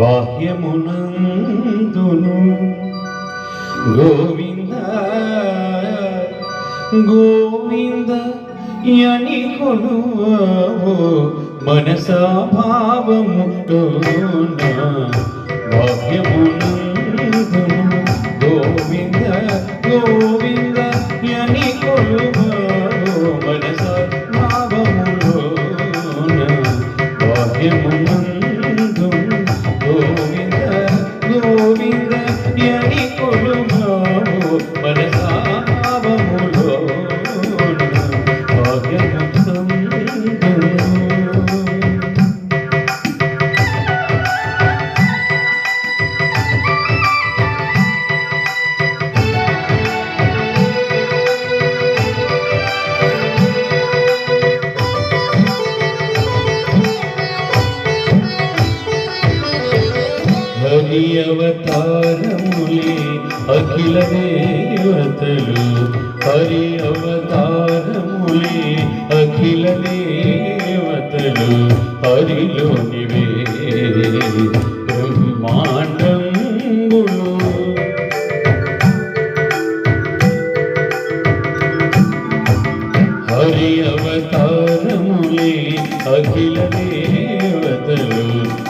బాహ్యమునందును గోవింద గోవింద యని కొలువో మనసా నా గోవింద గోవింద యని కొలువో మనసా హరి అవతారములే అఖిల దేవతలు. హరి అవతారములే అఖిల దేవతలు. హరిలోనివే బ్రహ్మాండంగులు హరి అవతారములే అఖిల దేవతలు.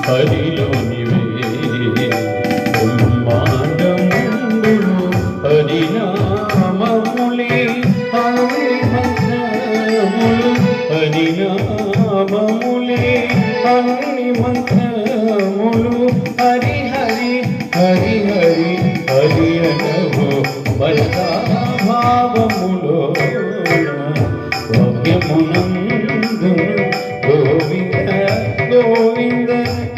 హరి హరినామములే అన్ని మంత్రములు. హరి హరి హరి హరి హరి అనవు భావములో భవ్యమునందు గోవింద గోవింద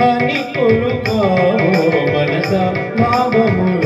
అని కొలువావో మనస భావములు